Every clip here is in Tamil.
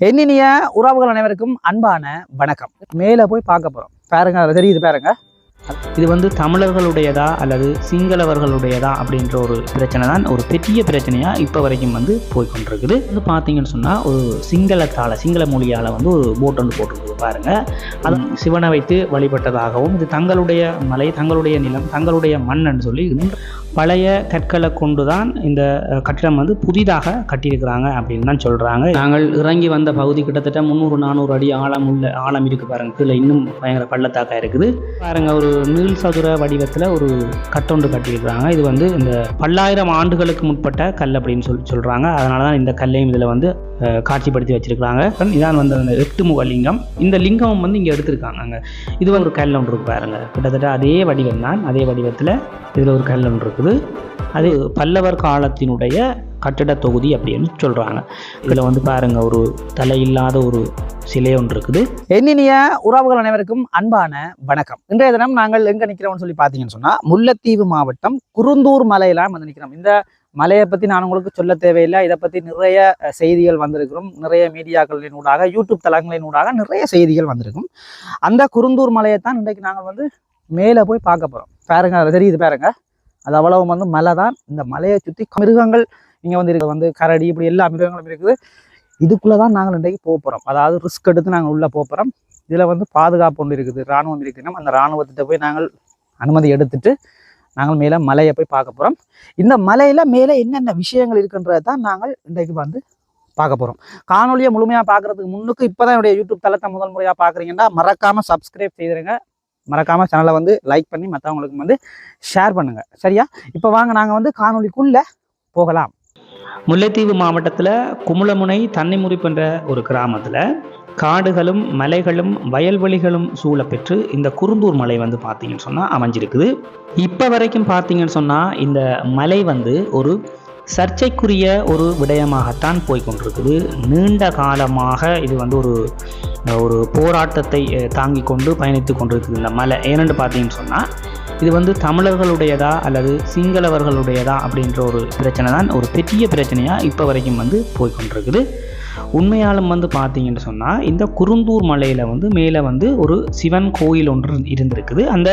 என்னினிய உறவுகள் அனைவருக்கும் அன்பான வணக்கம். மேலே போய் பார்க்க போகிறோம் பாருங்க அதில் தெரியுது பாருங்க. இது வந்து தமிழர்களுடையதா அல்லது சிங்களவர்களுடையதா அப்படின்ற ஒரு பிரச்சனை தான் ஒரு பெரிய பிரச்சனையாக இப்போ வரைக்கும் வந்து போய்கொண்டிருக்குது வந்து பார்த்தீங்கன்னு சொன்னால் ஒரு சிங்களத்தால் சிங்கள மொழியால் வந்து ஒரு போட் ஒன்று போட்டிருக்குது பாருங்கள் அது சிவனை வைத்து வழிபட்டதாகவும் இது தங்களுடைய மலை தங்களுடைய நிலம் தங்களுடைய மண்ணுன்னு சொல்லி இன்னும் பழைய கற்களை கொண்டு தான் இந்த கட்டிடம் வந்து புதிதாக கட்டியிருக்கிறாங்க அப்படின்னு தான் சொல்கிறாங்க நாங்கள் இறங்கி வந்த பகுதி கிட்டத்தட்ட முந்நூறு நானூறு அடி ஆழம் உள்ள ஆழம் இருக்குது பாருங்க. கீழே இன்னும் பயங்கர பள்ளத்தாக்காக இருக்குது. பாருங்க ஒரு நீள் சதுர வடிவத்தில் ஒரு கட்டொன்று கட்டியிருக்கிறாங்க. இது வந்து இந்த பல்லாயிரம் ஆண்டுகளுக்கு முற்பட்ட கல் அப்படின்னு சொல்லி சொல்கிறாங்க அதனால தான் இந்த கல்லையும் இதில் வந்து காட்சிப்படுத்தி வச்சிருக்கிறாங்க. இதான் வந்து அந்த எட்டு முக லிங்கம். இந்த லிங்கம் வந்து இங்கே எடுத்திருக்காங்க இது ஒரு கல் ஒன்று இருக்கு பாருங்க. கிட்டத்தட்ட அதே வடிவம் தான் அதே வடிவத்தில் இதில் ஒரு கல் ஒன்று இருக்குது அது பல்லவர் காலத்தினுடைய கட்டிட தொகுதி அப்படின்னு சொல்கிறாங்க இதில் வந்து பாருங்க ஒரு தலை இல்லாத ஒரு சிலை ஒன்று இருக்குது. என்னினிய உறவுகள் அனைவருக்கும் அன்பான வணக்கம். இன்றைய தினம் நாங்கள் எங்கே நிற்கிறோம்னு சொல்லி பார்த்தீங்கன்னு சொன்னால் முல்லைத்தீவு மாவட்டம் குருந்தூர் மலையிலாம் வந்து நிற்கிறோம் இந்த மலையை பற்றி நான் உங்களுக்கு சொல்ல தேவையில்லை. இதை பற்றி நிறைய செய்திகள் வந்திருக்கிறோம் நிறைய மீடியாக்களின் ஊடாக யூடியூப் தளங்களின் ஊடாக நிறைய செய்திகள் வந்திருக்கும். அந்த குருந்தூர் மலையை தான் இன்றைக்கு நாங்கள் வந்து மேலே போய் பார்க்க போகிறோம் பாருங்க தெரியுது பாருங்கள் அது அவ்வளவும் வந்து மலை தான். இந்த மலையை சுற்றி மிருகங்கள் இங்கே வந்து இருக்குது. வந்து கரடி இப்படி எல்லா மிருகங்களும் இருக்குது. இதுக்குள்ளே தான் நாங்கள் இன்றைக்கு போக போகிறோம் அதாவது ரிஸ்க் எடுத்து நாங்கள் உள்ளே போக போகிறோம் இதில் வந்து பாதுகாப்பு ஒன்று இருக்குது. இராணுவம் இருக்குன்னா அந்த இராணுவத்திட்ட போய் நாங்கள் அனுமதி எடுத்துட்டு நாங்கள் மேலே மலையை போய் பார்க்க போகிறோம் இந்த மலையில் மேலே என்னென்ன விஷயங்கள் இருக்குன்றதை தான் நாங்கள் இன்றைக்கு வந்து பார்க்க போகிறோம் காணொலியை முழுமையாக பார்க்குறதுக்கு முன்னுக்கு இப்போ தான் என்னுடைய யூடியூப் தளத்தை முதல் முறையாக பார்க்குறீங்கன்னா மறக்காமல் சப்ஸ்கிரைப் செய்திருங்க. மறக்காமல் சேனலை வந்து லைக் பண்ணி மற்றவங்களுக்கு வந்து ஷேர் பண்ணுங்கள் சரியா? இப்போ வாங்க நாங்கள் வந்து காணொலிக்குள்ளே போகலாம். முல்லைத்தீவு மாவட்டத்தில் குமுளமுனை தன்னிமுறிப்பு என்ற ஒரு கிராமத்தில் காடுகளும் மலைகளும் வயல்வெளிகளும் சூழப்பெற்று இந்த குருந்தூர் மலை வந்து பார்த்தீங்கன்னு சொன்னால் அமைஞ்சிருக்குது. இப்போ வரைக்கும் பார்த்தீங்கன்னு சொன்னால் இந்த மலை வந்து ஒரு சர்ச்சைக்குரிய ஒரு விடயமாகத்தான் போய்கொண்டிருக்குது நீண்ட காலமாக இது வந்து ஒரு ஒரு போராட்டத்தை தாங்கி கொண்டு பயணித்து கொண்டிருக்குது இந்த மலை. ஏனென்று பார்த்தீங்கன்னு சொன்னால் இது வந்து தமிழர்களுடையதா அல்லது சிங்களவர்களுடையதா அப்படின்ற ஒரு பிரச்சனை தான் ஒரு பெரிய பிரச்சனையாக இப்போ வரைக்கும் வந்து போய்கொண்டிருக்குது உண்மையாலும் வந்து பார்த்தீங்கன்னு சொன்னால் இந்த குருந்தூர் மலையில் வந்து மேலே வந்து ஒரு சிவன் கோயில் ஒன்று இருந்திருக்குது. அந்த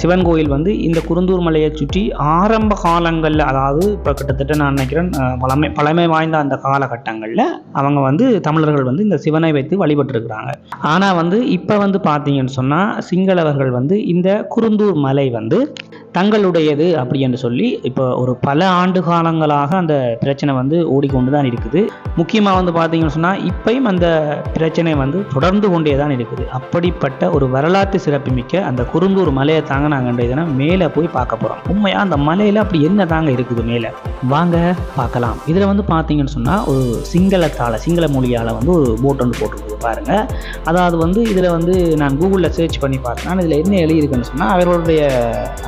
சிவன் கோயில் வந்து இந்த குருந்தூர் மலையை சுற்றி ஆரம்ப காலங்களில் அதாவது இப்போ கிட்டத்தட்ட நான் நினைக்கிறேன் பழமை பழமை வாய்ந்த அந்த காலகட்டங்களில் அவங்க வந்து தமிழர்கள் வந்து இந்த சிவனை வைத்து வழிபட்டுருக்குறாங்க. ஆனால் வந்து இப்போ வந்து பார்த்தீங்கன்னு சொன்னால் சிங்களவர்கள் வந்து இந்த குருந்தூர் மலை வந்து தங்களுடையது அப்படி என்று சொல்லி இப்போ ஒரு பல ஆண்டு காலங்களாக அந்த பிரச்சனை வந்து ஓடிக்கொண்டு தான் இருக்குது. முக்கியமாக வந்து பார்த்தீங்கன்னு சொன்னால் இப்பயும் அந்த பிரச்சனை வந்து தொடர்ந்து கொண்டே தான் இருக்குது. அப்படிப்பட்ட ஒரு வரலாற்று சிறப்புமிக்க அந்த குறுந்தூர் மலையை தாங்க நாங்கள் இன்றைய மேலே போய் பார்க்க போகிறோம் உண்மையாக அந்த மலையில் அப்படி என்ன தாங்க இருக்குது மேலே? வாங்க பார்க்கலாம். இதில் வந்து பார்த்தீங்கன்னு சொன்னால் ஒரு சிங்களத்தால் சிங்கள மொழியால் வந்து ஒரு போட் ஒன்று போட்டிருக்குது பாருங்கள் அதாவது வந்து இதில் வந்து நான் கூகுளில் சர்ச் பண்ணி பார்த்தேன். இதில் என்ன எழுதியிருக்குன்னு சொன்னால் அவர்களுடைய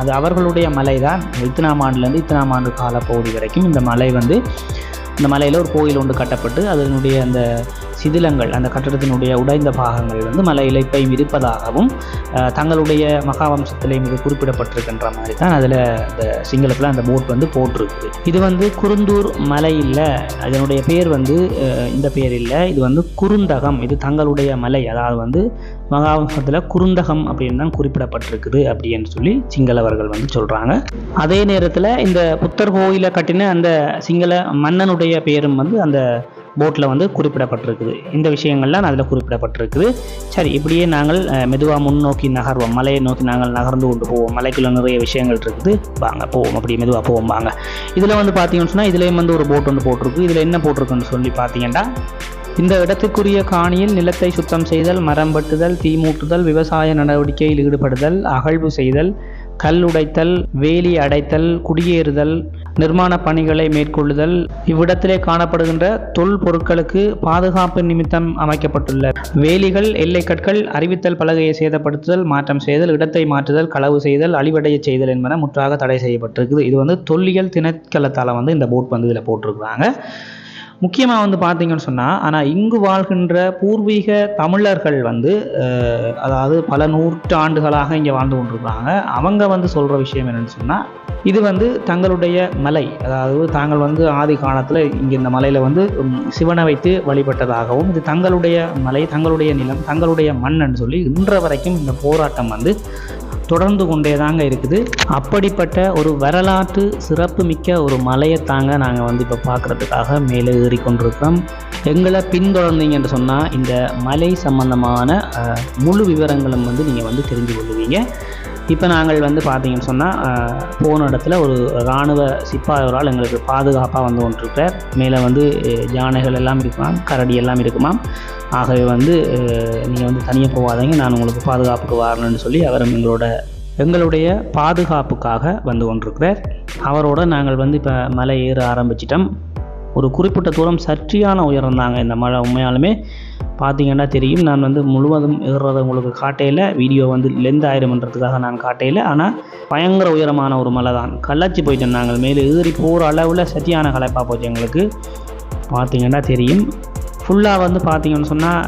அது அவர்களுடைய மலை தான் இத்தனாம் ஆண்டுலேருந்து இத்தனாம் ஆண்டு காலப்பகுதி வரைக்கும் இந்த மலை வந்து இந்த மலையில் ஒரு கோயில் ஒன்று கட்டப்பட்டு அதனுடைய அந்த சிதிலங்கள் அந்த கட்டடத்தினுடைய உடைந்த பாகங்கள் வந்து மலை இழைப்பையும் இருப்பதாகவும் தங்களுடைய மகாவம்சத்திலையும் இது குறிப்பிடப்பட்டிருக்கின்ற மாதிரி தான் அதில் அந்த சிங்களத்தில் அந்த போட் வந்து போட்டிருக்குது. இது வந்து குருந்தூர் மலை இல்லை அதனுடைய பேர் வந்து இந்த பேர் இல்லை இது வந்து குறுந்தகம் இது தங்களுடைய மலை அதாவது வந்து மகாவம்சத்தில் குறுந்தகம் அப்படின்னு தான் குறிப்பிடப்பட்டிருக்குது அப்படின்னு சொல்லி சிங்களவர்கள் வந்து சொல்கிறாங்க அதே நேரத்தில் இந்த புத்தர் கோயிலை கட்டின அந்த சிங்கள மன்னனுடைய பேரும் வந்து அந்த போட்டில் வந்து குறிப்பிடப்பட்டிருக்குது. இந்த விஷயங்கள்லாம் அதில் குறிப்பிடப்பட்டிருக்குது. சரி இப்படியே நாங்கள் மெதுவாக முன்னோக்கி நகர்வோம். மலையை நோக்கி நாங்கள் நகர்ந்து கொண்டு போவோம். மலைக்குள்ள நிறைய விஷயங்கள் இருக்குது. வாங்க போவோம். அப்படியே மெதுவாக போவோம். வாங்க. இதில் வந்து பார்த்தீங்கன்னு சொன்னால் இதுலேயும் வந்து ஒரு போட் ஒன்று போட்டிருக்கு. இதில் என்ன போட்டிருக்குன்னு சொல்லி பார்த்தீங்கன்னா இந்த இடத்துக்குரிய காணியில் நிலத்தை சுத்தம் செய்தல் மரம் வெட்டுதல் தீ மூட்டுதல் விவசாய நடவடிக்கையில் ஈடுபடுதல் அகழ்வு செய்தல் கல் உடைத்தல் வேலி அடைத்தல் குடியேறுதல் நிர்மாண பணிகளை மேற்கொள்ளுதல். இவ்விடத்திலே காணப்படுகின்ற தொல் பொருட்களுக்கு பாதுகாப்பு நிமித்தம் அமைக்கப்பட்டுள்ள. வேலிகள் எல்லைக்கற்கள் அறிவித்தல் பலகையை சேதப்படுத்துதல் மாற்றம் செய்தல் இடத்தை மாற்றுதல் களவு செய்தல் அழிவடைய செய்தல் என்பன முற்றாக தடை செய்யப்பட்டிருக்குது. இது வந்து தொல்லியல் திணைக்களத்தால் வந்து இந்த போட் வந்து இதில் போட்டிருக்கிறாங்க. முக்கியமாக வந்து பார்த்தீங்கன்னு சொன்னால் ஆனால் இங்கு வாழ்கின்ற பூர்வீக தமிழர்கள் வந்து அதாவது பல நூற்றாண்டுகளாக இங்கே வாழ்ந்து கொண்டிருக்கிறாங்க. அவங்க வந்து சொல்கிற விஷயம் என்னென்னு சொன்னால் இது வந்து தங்களுடைய மலை. அதாவது தாங்கள் வந்து ஆதி காலத்தில் இங்கே இந்த மலையில் வந்து சிவனை வைத்து வழிபட்டதாகவும் இது தங்களுடைய மலை தங்களுடைய நிலம் தங்களுடைய மண்ணுன்னு சொல்லி இன்ற வரைக்கும் இந்த போராட்டம் வந்து தொடர்ந்து கொண்டே தாங்க இருக்குது. அப்படிப்பட்ட ஒரு வரலாற்று சிறப்பு மிக்க ஒரு மலையை தாங்க நாங்கள் வந்து இப்போ பார்க்குறதுக்காக மேலே ஏறி கொண்டிருக்கிறோம். எங்களை பின்தொடர்ந்தீங்கன்னு சொன்னால் இந்த மலை சம்பந்தமான முழு விவரங்களும் வந்து நீங்கள் வந்து தெரிஞ்சு கொள்ளுவீங்க. இப்போ நாங்கள் வந்து பார்த்தீங்கன்னு சொன்னால் போன இடத்துல ஒரு இராணுவ சிப்பாயோரால் எங்களுக்கு பாதுகாப்பாக வந்து கொண்டிருக்கிறார். மேலே வந்து யானைகள் எல்லாம் இருக்குமாம் கரடி எல்லாம் இருக்குமாம். ஆகவே வந்து நீங்கள் வந்து தனியாக போகாதீங்க நான் உங்களுக்கு பாதுகாப்புக்கு வரணும்னு சொல்லி அவர் எங்களோட எங்களுடைய பாதுகாப்புக்காக வந்து கொண்டிருக்கிறார். அவரோட நாங்கள் வந்து இப்போ மலை ஏற ஆரம்பிச்சிட்டோம். ஒரு குறிப்பிட்ட தூரம் சற்றியான உயரம் தாங்க இந்த மழை உண்மையாலுமே. பார்த்தீங்கன்னா தெரியும். நான் வந்து முழுவதும் ஏறுறதை உங்களுக்கு காட்டையில் வீடியோ வந்து லெந்த் ஆயிரம்ன்றதுக்காக நான் காட்டையில். ஆனால் பயங்கர உயரமான ஒரு மலை தான். கள்ளச்சி போயிட்டோம் நாங்கள் மேலே ஏறி போகிற அளவில் சத்தியான களைப்பாக போச்சு எங்களுக்கு. பார்த்தீங்கன்னா தெரியும். ஃபுல்லாக வந்து பார்த்திங்கன்னு சொன்னால்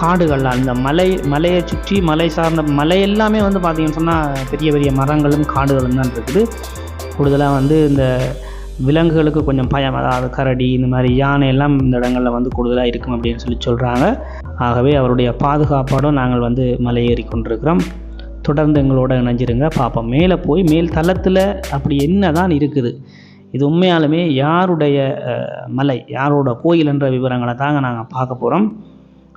காடுகள் அந்த மலை மலையை சுற்றி மலை சார்ந்த மலை எல்லாமே வந்து பார்த்திங்கன்னு சொன்னால் பெரிய பெரிய மரங்களும் காடுகளும் தான் இருக்குது. கூடுதலாக வந்து இந்த விலங்குகளுக்கு கொஞ்சம் பயம் அதாவது கரடி இந்த மாதிரி யானை எல்லாம் இந்த இடங்களில் வந்து கூடுதலாக இருக்கும் அப்படின்னு சொல்லி சொல்கிறாங்க ஆகவே அவருடைய பாதுகாப்போடு நாங்கள் வந்து மலை ஏறி கொண்டிருக்கிறோம். தொடர்ந்து எங்களோட இணைஞ்சிருங்க பார்ப்போம் மேலே போய் மேல் தளத்தில் அப்படி என்ன தான் இருக்குது இது உண்மையாலுமே யாருடைய மலை யாரோட கோயில் என்ற விவரங்களை தாங்க நாங்கள் பார்க்க போகிறோம்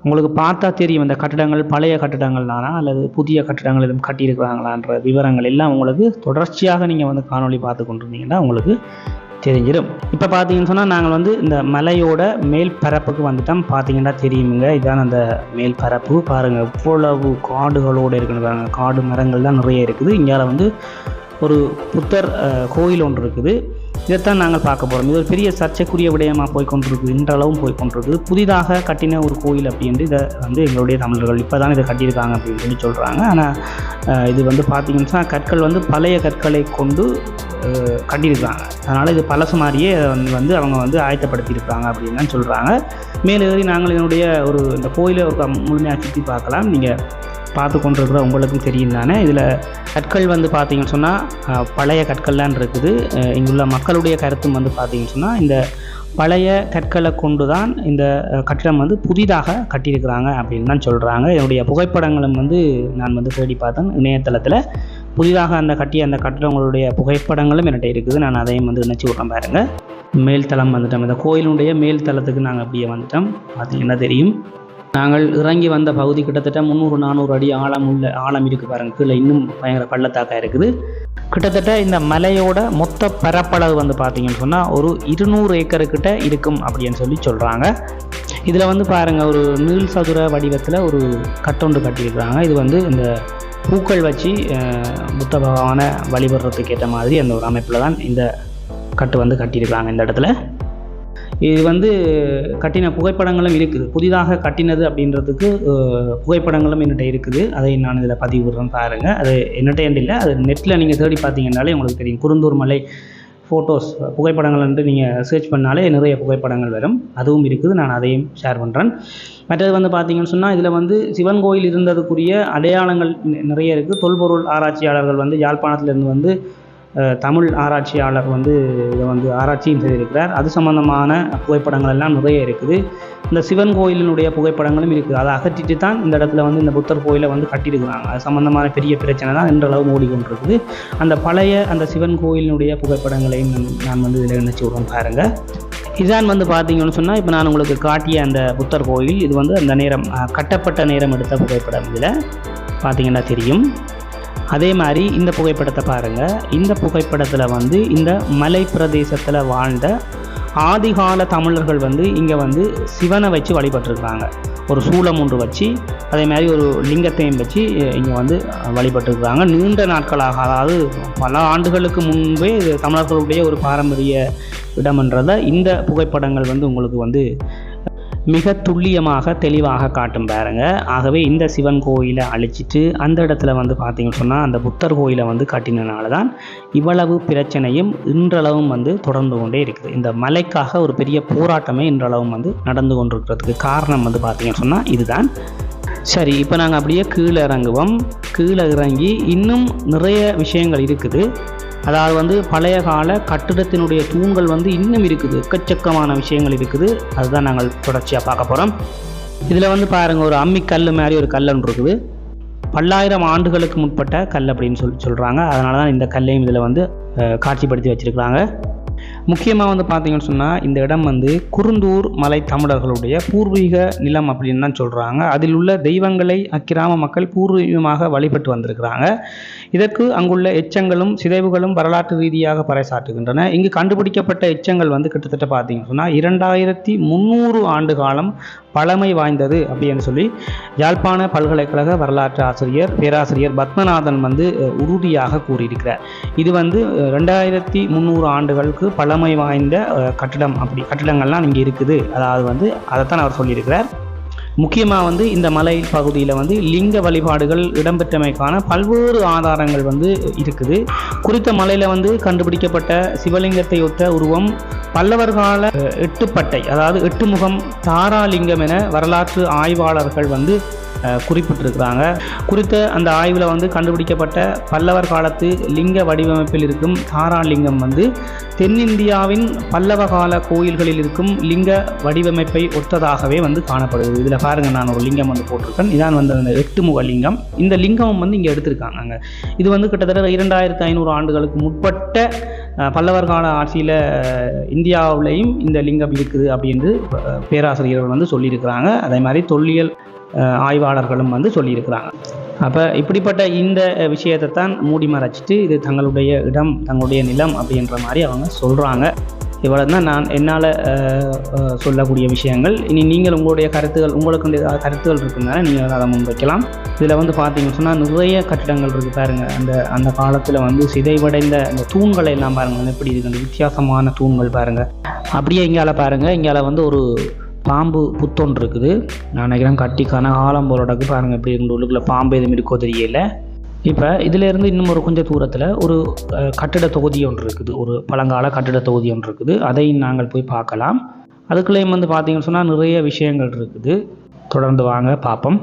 உங்களுக்கு பார்த்தா தெரியும் இந்த கட்டிடங்கள் பழைய கட்டிடங்கள் தானா அல்லது புதிய கட்டிடங்கள் எதுவும் கட்டியிருக்கிறாங்களான்ற விவரங்கள் எல்லாம் உங்களுக்கு தொடர்ச்சியாக நீங்கள் வந்து காணொலி பார்த்து கொண்டிருந்தீங்கன்னா உங்களுக்கு தெரிஞ்சிடும். இப்போ பார்த்தீங்கன்னு சொன்னால் நாங்கள் வந்து இந்த மலையோட மேல் பரப்புக்கு வந்துட்டோம். பார்த்தீங்கன்னா தெரியுமுங்க. இதான் அந்த மேல் பரப்பு. பாருங்கள் இவ்வளவு காடுகளோடு இருக்குன்னு காடு மரங்கள் தான் நிறைய இருக்குது. இங்கே வந்து ஒரு புத்தர் கோயில் ஒன்று இருக்குது. இதைத்தான் நாங்கள் பார்க்க போகிறோம் இது ஒரு பெரிய சர்ச்சைக்குரிய விடயமாக போய் கொண்டிருக்கு இன்றளவும் போய் கொண்டிருக்கு புதிதாக கட்டின ஒரு கோயில் அப்படின்ட்டு இதை வந்து எங்களுடைய தமிழர்கள் இப்போ தான் இதை கட்டியிருக்காங்க அப்படின்னு சொல்லி சொல்கிறாங்க ஆனால் இது வந்து பார்த்திங்கன்னா கற்கள் வந்து பழைய கற்களை கொண்டு கட்டியிருக்காங்க. அதனால் இது பழசு மாதிரியே வந்து வந்து அவங்க வந்து ஆயத்தப்படுத்தியிருக்காங்க அப்படின்னு தான் சொல்கிறாங்க மேலே ஏறி நாங்கள் இதனுடைய ஒரு இந்த கோயிலை ஒரு முழுமையாக சுற்றி பார்க்கலாம். நீங்கள் பார்த்து கொண்டிருக்கிற உங்களுக்கும் தெரியும் தானே? இதில் கற்கள் வந்து பார்த்திங்கன்னு சொன்னால் பழைய கற்கள்லாம் இருக்குது. இங்குள்ள மக்களுடைய கருத்தும் வந்து பார்த்திங்கன்னு சொன்னால் இந்த பழைய கற்களை கொண்டு தான் இந்த கட்டிடம் வந்து புதிதாக கட்டியிருக்கிறாங்க அப்படின்னு தான் சொல்கிறாங்க என்னுடைய புகைப்படங்களும் வந்து நான் வந்து தேடி பார்த்தேன். இணையதளத்தில் புதிதாக அந்த கட்டிய அந்த கட்டிடங்களுடைய புகைப்படங்களும் என்கிட்ட இருக்குது. நான் அதையும் வந்து நினச்சி விட்றேன் பாருங்கள் மேல்தளம் வந்துட்டோம். இந்த கோயிலுடைய மேல்தளத்துக்கு நாங்கள் அப்படியே வந்துட்டோம். பார்த்தீங்கன்னா தெரியும்? நாங்கள் இறங்கி வந்த பகுதி கிட்டத்தட்ட முந்நூறு நானூறு அடி ஆழம் உள்ள ஆழம் இருக்குது பாருங்க. கீழே இன்னும் பயங்கர பள்ளத்தாக்கா இருக்குது. கிட்டத்தட்ட இந்த மலையோட மொத்த பரப்பளவு வந்து பார்த்தீங்கன்னு சொன்னால் ஒரு இருநூறு ஏக்கருக்கிட்ட இருக்கும் அப்படின்னு சொல்லி சொல்கிறாங்க இதில் வந்து பாருங்கள் ஒரு நீள் சதுர வடிவத்தில் ஒரு கட்டொன்று கட்டியிருக்கிறாங்க. இது வந்து இந்த பூக்கள் வச்சு புத்த பகவானை வழிபடுறதுக்கு ஏற்ற மாதிரி அந்த ஒரு அமைப்பில் தான் இந்த கட்டு வந்து கட்டியிருக்கிறாங்க இந்த இடத்துல. இது வந்து கட்டின புகைப்படங்களும் இருக்குது. புதிதாக கட்டினது அப்படின்றதுக்கு புகைப்படங்களும் என்கிட்ட இருக்குது. அதை நான் இதில் பதிவிடுறேன் பாருங்கள் அது என்னட்ட இல்லை. அது நெட்டில் நீங்கள் தேடி பார்த்தீங்கன்னாலே உங்களுக்கு தெரியும். குருந்தூர் மலை ஃபோட்டோஸ் புகைப்படங்கள் வந்து நீங்கள் சர்ச் பண்ணாலே நிறைய புகைப்படங்கள் வரும். அதுவும் இருக்குது. நான் அதையும் ஷேர் பண்ணுறேன் மற்றது வந்து பார்த்தீங்கன்னு சொன்னால் இதில் வந்து சிவன் கோயில் இருந்ததுக்குரிய அடையாளங்கள் நிறைய இருக்குது. தொல்பொருள் ஆராய்ச்சியாளர்கள் வந்து யாழ்ப்பாணத்துலேருந்து வந்து தமிழ் ஆராய்ச்சியாளர் வந்து இதை வந்து ஆராய்ச்சியும் செய்திருக்கிறார். அது சம்பந்தமான புகைப்படங்கள் எல்லாம் நிறைய இருக்குது. இந்த சிவன் கோயிலினுடைய புகைப்படங்களும் இருக்குது. அதை அகற்றிட்டு தான் இந்த இடத்துல வந்து இந்த புத்தர் கோயிலை வந்து கட்டியிருக்கிறாங்க. அது சம்பந்தமான பெரிய பிரச்சனை தான் இன்றளவு ஓடிக்கொண்டிருக்குது அந்த பழைய அந்த சிவன் கோயிலினுடைய புகைப்படங்களையும் நான் நான் வந்து இதில் நினச்சி விடுறேன் பாருங்கள் இதான் வந்து பார்த்தீங்கன்னு சொன்னால் இப்போ நான் உங்களுக்கு காட்டிய அந்த புத்தர் கோயில் இது வந்து அந்த நேரம் கட்டப்பட்ட நேரம் எடுத்த புகைப்படம் இதில். பார்த்தீங்கன்னா தெரியும். அதே மாதிரி இந்த புகைப்படத்தை பாருங்கள் இந்த புகைப்படத்தில் வந்து இந்த மலை பிரதேசத்தில் வாழ்ந்த ஆதிகால தமிழர்கள் வந்து இங்கே வந்து சிவனை வச்சு வழிபட்டிருக்கிறாங்க. ஒரு சூலம் ஒன்று வச்சு அதே மாதிரி ஒரு லிங்கத்தையும் வச்சு இங்கே வந்து வழிபட்டிருக்கிறாங்க. நீண்ட நாட்களாக அதாவது பல ஆண்டுகளுக்கு முன்பே இது தமிழர்களுடைய ஒரு பாரம்பரிய இடம்ன்றதை இந்த புகைப்படங்கள் வந்து உங்களுக்கு வந்து மிக துல்லியமாக தெளிவாக காட்டும் பாருங்க. ஆகவே இந்த சிவன் கோயிலை அழிச்சிட்டு அந்த இடத்துல வந்து பார்த்தீங்கன்னு சொன்னால் அந்த புத்தர் கோயிலை வந்து கட்டினனால தான் இவ்வளவு பிரச்சனையும் இன்றளவும் வந்து தொடர்ந்து கொண்டே இருக்குது. இந்த மலைக்காக ஒரு பெரிய போராட்டமே இன்றளவும் வந்து நடந்து கொண்டிருக்கிறதுக்கு காரணம் வந்து பார்த்தீங்கன்னு சொன்னால் இதுதான். சரி இப்போ நாங்கள் அப்படியே கீழே இறங்குவோம். கீழே இறங்கி இன்னும் நிறைய விஷயங்கள் இருக்குது. அதாவது வந்து பழைய கால கட்டிடத்தினுடைய தூண்கள் வந்து இன்னும் இருக்குது. எக்கச்சக்கமான விஷயங்கள் இருக்குது. அதுதான் நாங்கள் தொடர்ச்சியாக பார்க்க போகிறோம் இதில் வந்து பாருங்கள் ஒரு அம்மி கல் மாதிரி ஒரு கல் ஒன்று இருக்குது. பல்லாயிரம் ஆண்டுகளுக்கு முற்பட்ட கல் அப்படின்னு சொல்லி சொல்கிறாங்க அதனால தான் இந்த கல்லையும் இதில் வந்து காட்சிப்படுத்தி வச்சுருக்கிறாங்க. முக்கியமாக வந்து பார்த்தீங்கன்னு சொன்னால் இந்த இடம் வந்து குருந்தூர் மலை தமிழர்களுடைய பூர்வீக நிலம் அப்படின்னு தான் சொல்கிறாங்க அதில் உள்ள தெய்வங்களை அக்கிராம மக்கள் பூர்வீகமாக வழிபட்டு வந்திருக்கிறாங்க. இதற்கு அங்குள்ள எச்சங்களும் சிதைவுகளும் வரலாற்று ரீதியாக பறைசாற்றுகின்றன. இங்கு கண்டுபிடிக்கப்பட்ட எச்சங்கள் வந்து கிட்டத்தட்ட பார்த்தீங்கன்னு சொன்னால் இரண்டாயிரத்தி முந்நூறு ஆண்டு காலம் பழமை வாய்ந்தது அப்படின்னு சொல்லி யாழ்ப்பாண பல்கலைக்கழக வரலாற்று ஆசிரியர் பேராசிரியர் பத்மநாதன் வந்து உறுதியாக கூறியிருக்கிறார். இது வந்து ரெண்டாயிரத்தி முந்நூறு ஆண்டுகளுக்கு பல பழமை வாய்ந்த கட்டிடம் அப்படி கட்டிடங்கள்லாம் இங்கே இருக்குது. அதாவது வந்து அதைத்தான் அவர் சொல்லியிருக்கிறார். முக்கியமாக வந்து இந்த மலை பகுதியில் வந்து லிங்க வழிபாடுகள் இடம்பெற்றமைக்கான பல்வேறு ஆதாரங்கள் வந்து இருக்குது. குறித்த மலையில் வந்து கண்டுபிடிக்கப்பட்ட சிவலிங்கத்தை ஒத்த உருவம் பல்லவர் கால எட்டுப்பட்டை அதாவது எட்டு முகம் தாராலிங்கம் என வரலாற்று ஆய்வாளர்கள் வந்து குறிப்பிட்டிருக்கிறாங்க. குறித்த அந்த ஆய்வில் வந்து கண்டுபிடிக்கப்பட்ட பல்லவர் காலத்து லிங்க வடிவமைப்பில் இருக்கும் தாராலிங்கம் வந்து தென்னிந்தியாவின் பல்லவ கால கோயில்களில் இருக்கும் லிங்க வடிவமைப்பை ஒத்ததாகவே வந்து காணப்படுது இதில் பாருங்கள் நான் ஒரு லிங்கம் வந்து போட்டிருக்கேன். இதான் வந்து அந்த எட்டு முக லிங்கம். இந்த லிங்கம் வந்து இங்கே எடுத்திருக்காங்க இது வந்து கிட்டத்தட்ட இரண்டாயிரத்து ஐநூறு ஆண்டுகளுக்கு முற்பட்ட பல்லவர் கால ஆட்சியில் இந்தியாவிலையும் இந்த லிங்கம் இருக்குது அப்படின்னு பேராசிரியர்கள் வந்து சொல்லியிருக்கிறாங்க. அதே மாதிரி தொல்லியல் ஆய்வாளர்களும் வந்து சொல்லியிருக்கிறாங்க. அப்போ இப்படிப்பட்ட இந்த விஷயத்தை தான் மூடி மறைச்சிட்டு இது தங்களுடைய இடம் தங்களுடைய நிலம் அப்படின்ற மாதிரி அவங்க சொல்கிறாங்க இவ்வளோ தான் நான் என்னால் சொல்லக்கூடிய விஷயங்கள். இனி நீங்கள் உங்களுடைய கருத்துகள் உங்களுக்கு கருத்துகள் இருக்குதுனால நீங்கள் அதை முன்வைக்கலாம். இதில் வந்து பார்த்தீங்கன்னு சொன்னால் நிறைய கட்டிடங்கள் இருக்குது பாருங்கள் அந்த அந்த காலத்தில் வந்து சிதைவடைந்த அந்த தூண்களை எல்லாம் பாருங்கள் எப்படி இருக்குது அந்த வித்தியாசமான தூண்கள் பாருங்கள் அப்படியே இங்கால பாருங்கள் இங்கால வந்து ஒரு பாம்பு புத்தொன்று இருக்குது. நான் நினைக்கிறேன் கட்டி கனகாலம் போலோடக்கு பாருங்கள் எப்படி இருந்து உள்ளுக்குள்ள பாம்பு எதுவும் இருக்கோ தெரியல. இப்போ இதிலேருந்து இன்னும் ஒரு கொஞ்சம் தூரத்தில் ஒரு கட்டிட தொகுதி ஒன்று இருக்குது. ஒரு பழங்கால கட்டிட தொகுதி ஒன்று இருக்குது. அதை நாங்கள் போய் பார்க்கலாம். அதுக்குள்ளேயும் வந்து பார்த்தீங்கன்னு சொன்னால் நிறைய விஷயங்கள் இருக்குது. தொடர்ந்து வாங்க பார்ப்போம்.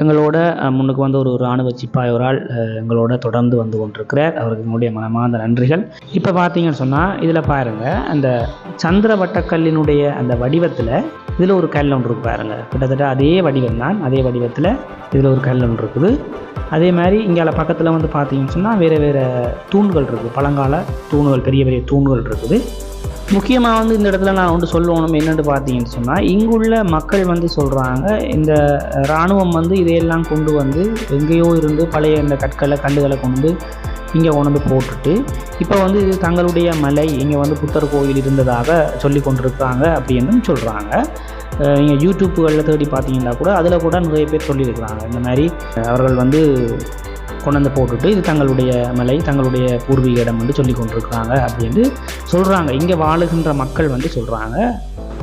எங்களோட முன்னுக்கு வந்து ஒரு இராணுவ சிப்பாய் ஒரு ஆள் எங்களோட தொடர்ந்து வந்து கொண்டிருக்கிறார். அவருக்கு எங்களுடைய மனமார்ந்த நன்றிகள். இப்போ பார்த்தீங்கன்னு சொன்னால் இதில் பாருங்கள் அந்த சந்திர வட்டக்கல்லினுடைய அந்த வடிவத்தில் இதில் ஒரு கல் ஒன்று இருக்கு பாருங்க. கிட்டத்தட்ட அதே வடிவம் தான் அதே வடிவத்தில் இதில் ஒரு கல் ஒன்று இருக்குது. அதே மாதிரி இங்கே பக்கத்தில் வந்து பார்த்தீங்கன்னு சொன்னால் வேறு வேறு தூண்கள் இருக்குது பழங்கால தூண்கள் பெரிய பெரிய தூண்கள் இருக்குது. முக்கியமாக வந்து இந்த இடத்துல நான் வந்து சொல்லணும் என்னென்னு பார்த்தீங்கன்னு சொன்னால் இங்குள்ள மக்கள் வந்து சொல்கிறாங்க இந்த இராணுவம் வந்து இதையெல்லாம் கொண்டு வந்து எங்கேயோ இருந்து பழைய இந்த கற்களை கல்லுகளை கொண்டு இங்கே கொண்டு போட்டுட்டு இப்போ வந்து இது தங்களுடைய மலை இங்கே வந்து புத்தர் கோயில் இருந்ததாக சொல்லி கொண்டிருக்காங்க அப்படின்னு சொல்கிறாங்க நீங்கள் யூடியூப்புகளில் தேடி பார்த்தீங்கன்னா கூட அதில் கூட நிறைய பேர் சொல்லியிருக்கிறாங்க. இந்த மாதிரி அவர்கள் வந்து கொண்டு வந்து போட்டுட்டு இது தங்களுடைய மலை தங்களுடைய பூர்வீக இடம் வந்து சொல்லி கொண்டிருக்கிறாங்க அப்படின்னு சொல்கிறாங்க இங்கே வாழுகின்ற மக்கள் வந்து சொல்கிறாங்க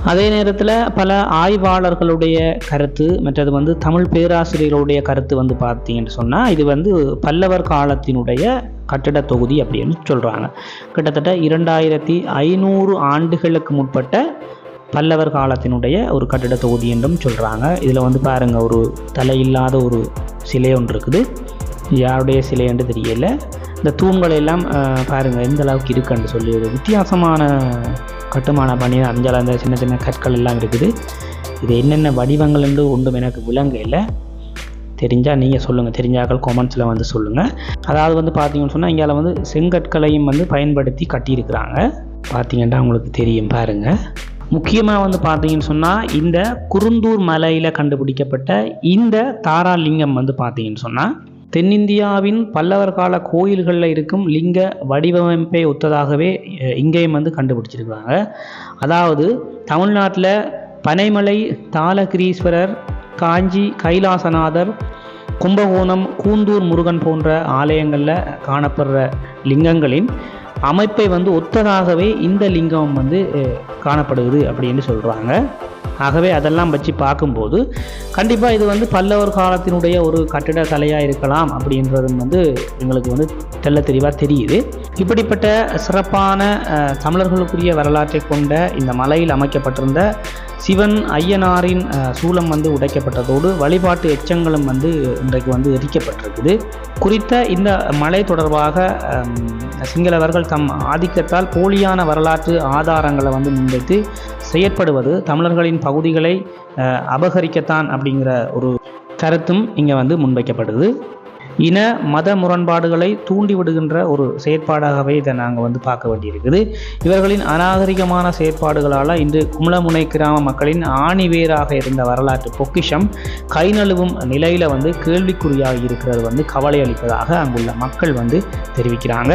அதே நேரத்தில் பல ஆய்வாளர்களுடைய கருத்து மற்றது வந்து தமிழ் பேராசிரியர்களுடைய கருத்து வந்து பார்த்தீங்கன்னு சொன்னால் இது வந்து பல்லவர் காலத்தினுடைய கட்டிட தொகுதி அப்படின்னு சொல்கிறாங்க கிட்டத்தட்ட இரண்டாயிரத்தி ஐநூறு ஆண்டுகளுக்கு முற்பட்ட பல்லவர் காலத்தினுடைய ஒரு கட்டிட தொகுதி என்றும் சொல்கிறாங்க இதில் வந்து பாருங்கள் ஒரு தலையில்லாத ஒரு சிலை ஒன்று இருக்குது. யாருடைய சிலை என்று தெரியல. இந்த தூண்கள் எல்லாம் பாருங்கள் எந்த அளவுக்கு இருக்குன்னு சொல்லி ஒரு வித்தியாசமான கட்டுமான பணி. அஞ்சால அந்த சின்ன சின்ன கற்கள் எல்லாம் இருக்குது. இது என்னென்ன வடிவங்கள் என்று ஒன்றும் எனக்கு விளங்க இல்லை தெரிஞ்சால் நீங்கள் சொல்லுங்கள் தெரிஞ்சாக்கள் கொமெண்ட்ஸில் வந்து சொல்லுங்கள் அதாவது வந்து பார்த்தீங்கன்னு சொன்னால் இங்கே வந்து செங்கற்களையும் வந்து பயன்படுத்தி கட்டியிருக்கிறாங்க. பார்த்தீங்கன்னா உங்களுக்கு தெரியும் பாருங்கள் முக்கியமாக வந்து பார்த்தீங்கன்னு சொன்னால் இந்த குருந்தூர் மலையில் கண்டுபிடிக்கப்பட்ட இந்த தாராலிங்கம் வந்து பார்த்தீங்கன்னு சொன்னால் தென்னிந்தியாவின் பல்லவர் கால கோயில்களில் இருக்கும் லிங்க வடிவமைப்பை ஒத்ததாகவே இங்கேயும் வந்து கண்டுபிடிச்சிருக்காங்க அதாவது தமிழ்நாட்டில் பனைமலை தாளகிரீஸ்வரர் காஞ்சி கைலாசநாதர் கும்பகோணம் கூந்தூர் முருகன் போன்ற ஆலயங்களில் காணப்படுற லிங்கங்களின் அமைப்பை வந்து ஒத்ததாகவே இந்த லிங்கம் வந்து காணப்படுகிறது அப்படின்னு சொல்கிறாங்க ஆகவே அதெல்லாம் வச்சு பார்க்கும்போது கண்டிப்பாக இது வந்து பல்லவர் காலத்தினுடைய ஒரு கட்டிடக்கலையாக இருக்கலாம் அப்படின்றது வந்து எங்களுக்கு வந்து தெல்ல தெளிவாக தெரியுது. இப்படிப்பட்ட சிறப்பான தமிழர்களுக்குரிய வரலாற்றை கொண்ட இந்த மலையில் அமைக்கப்பட்டிருந்த சிவன் ஐயனாரின் சூலம் வந்து உடைக்கப்பட்டதோடு வழிபாட்டு எச்சங்களும் வந்து இன்றைக்கு வந்து எரிக்கப்பட்டிருக்குது. குறித்த இந்த மலை தொடர்பாக சிங்களவர்கள் தம் ஆதிக்கத்தால் போலியான வரலாற்று ஆதாரங்களை வந்து முன்வைத்து செயற்படுவது தமிழர்களின் பகுதிகளை அபகரிக்கத்தான் அப்படிங்கிற ஒரு கருத்தும் இங்கே வந்து முன்வைக்கப்படுது. இன மத முரண்பாடுகளை தூண்டிவிடுகின்ற ஒரு செயற்பாடாகவே இதை நாங்கள் வந்து பார்க்க வேண்டியிருக்குது. இவர்களின் அநாகரிகமான செயற்பாடுகளால் இன்று குமளமுனை கிராம மக்களின் ஆணிவேராக இருந்த வரலாற்று பொக்கிஷம் கை நழுவும் நிலையில் வந்து கேள்விக்குறியாக இருக்கிறது வந்து கவலை அளிப்பதாக அங்குள்ள மக்கள் வந்து தெரிவிக்கிறாங்க.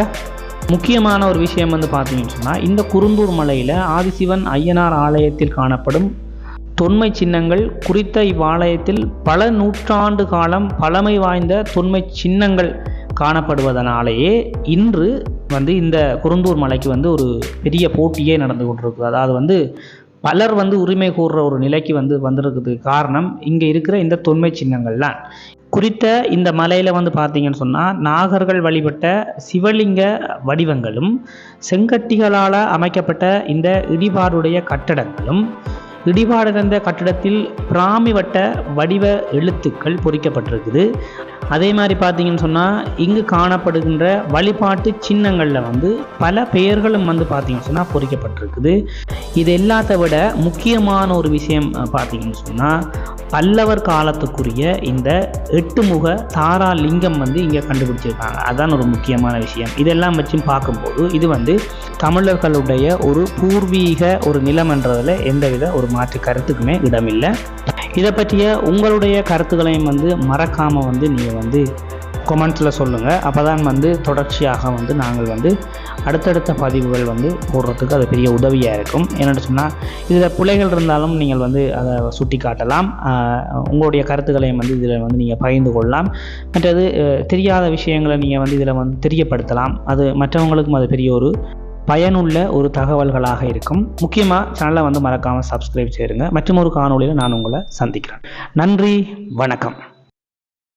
முக்கியமான ஒரு விஷயம் வந்து பார்த்தீங்கன்னு சொன்னால் இந்த குறுந்தூர் மலையில் ஆதிசிவன் ஐயனார் ஆலயத்தில் காணப்படும் தொன்மை சின்னங்கள் குறித்த இவ்வாலயத்தில் பல நூற்றாண்டு காலம் பழமை வாய்ந்த தொன்மை சின்னங்கள் காணப்படுவதனாலேயே இன்று வந்து இந்த குருந்தூர் மலைக்கு வந்து ஒரு பெரிய போட்டியே நடந்து கொண்டிருக்கு அதாவது வந்து பலர் வந்து உரிமை கூறுற ஒரு நிலைக்கு வந்து வந்திருக்குது. காரணம் இங்கே இருக்கிற இந்த தொன்மை சின்னங்கள்லாம் குறித்த இந்த மலையில் வந்து பார்த்தீங்கன்னு சொன்னால் நாகர்கள் வழிபட்ட சிவலிங்க வடிவங்களும் செங்கட்டிகளால் அமைக்கப்பட்ட இந்த இடிபாடுடைய கட்டடங்களும் இடிபாடடைந்த கட்டிடத்தில் பிராமி வட்ட வடிவ எழுத்துக்கள் பொறிக்கப்பட்டிருக்குது. அதே மாதிரி பார்த்தீங்கன்னு சொன்னால் இங்கு காணப்படுகின்ற வழிபாட்டு சின்னங்களில் வந்து பல பெயர்களும் வந்து பார்த்தீங்கன்னு சொன்னால் பொறிக்கப்பட்டிருக்குது. இது எல்லாத்த விட முக்கியமான ஒரு விஷயம் பார்த்தீங்கன்னு சொன்னால் பல்லவர் காலத்துக்குரிய இந்த எட்டு முக தாரா லிங்கம் வந்து இங்கே கண்டுபிடிச்சிருக்காங்க. அதான் ஒரு முக்கியமான விஷயம். இதெல்லாம் வச்சும் பார்க்கும்போது இது வந்து தமிழர்களுடைய ஒரு பூர்வீக ஒரு நிலம் என்றதில் எந்தவித ஒரு மாற்று கருத்துக்குமே இடமில்லை. இதை பற்றிய உங்களுடைய கருத்துக்களையும் வந்து மறக்காமல் வந்து நீங்கள் வந்து கொமெண்ட்ஸில் சொல்லுங்கள் அப்போ தான் வந்து தொடர்ச்சியாக வந்து நாங்கள் வந்து அடுத்தடுத்த பதிவுகள் வந்து போடுறதுக்கு அது பெரிய உதவியாக இருக்கும். என்னென்னு சொன்னால் இதில் பிள்ளைகள் இருந்தாலும் நீங்கள் வந்து அதை சுட்டி காட்டலாம் உங்களுடைய கருத்துக்களையும் வந்து இதில் வந்து நீங்கள் பகிர்ந்து கொள்ளலாம். மற்றது தெரியாத விஷயங்களை நீங்கள் வந்து இதில் வந்து தெரியப்படுத்தலாம். அது மற்றவங்களுக்கும் அது பெரிய ஒரு பயனுள்ள ஒரு தகவல்களாக இருக்கும். முக்கியமாக சேனலை வந்து மறக்காமல் சப்ஸ்கிரைப் செய்யுங்க. மற்றும் ஒரு காணொலியில் நான் உங்களை சந்திக்கிறேன். நன்றி வணக்கம்.